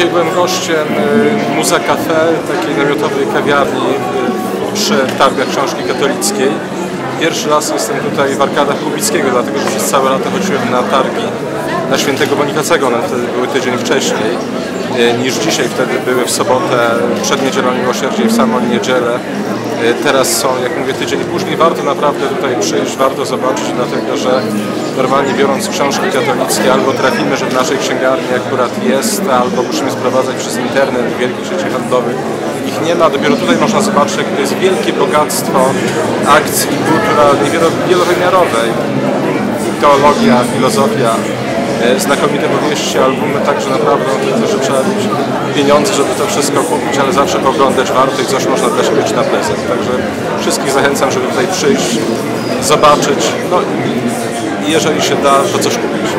Dzisiaj byłem gościem y, Muza Cafe, takiej namiotowej kawiarni y, przy targach książki katolickiej. Pierwszy raz jestem tutaj w arkadach Kubickiego, dlatego że przez całe lata chodziłem na targi na świętego Bonikacego, one wtedy były tydzień wcześniej niż dzisiaj, wtedy były w sobotę przed niedzielą miłosierdzie i w samą niedzielę. Y, Teraz są, jak mówię, tydzień później. Warto naprawdę tutaj przyjść, warto zobaczyć, dlatego że normalnie biorąc książki katolickie, albo trafimy, że w naszej księgarni akurat jest, albo musimy sprowadzać przez internet wielkich sieci handlowych. Ich nie ma, dopiero tutaj można zobaczyć, jakie to jest wielkie bogactwo akcji kulturalnej, wielo- wielowymiarowej. Teologia, filozofia, e, znakomite powieści, albumy, także naprawdę myślę, że trzeba mieć pieniądze, żeby to wszystko kupić, ale zawsze poglądać warto i coś można też mieć na prezent. Także wszystkich zachęcam, żeby tutaj przyjść, zobaczyć, no i jeżeli się da, to coś kupić.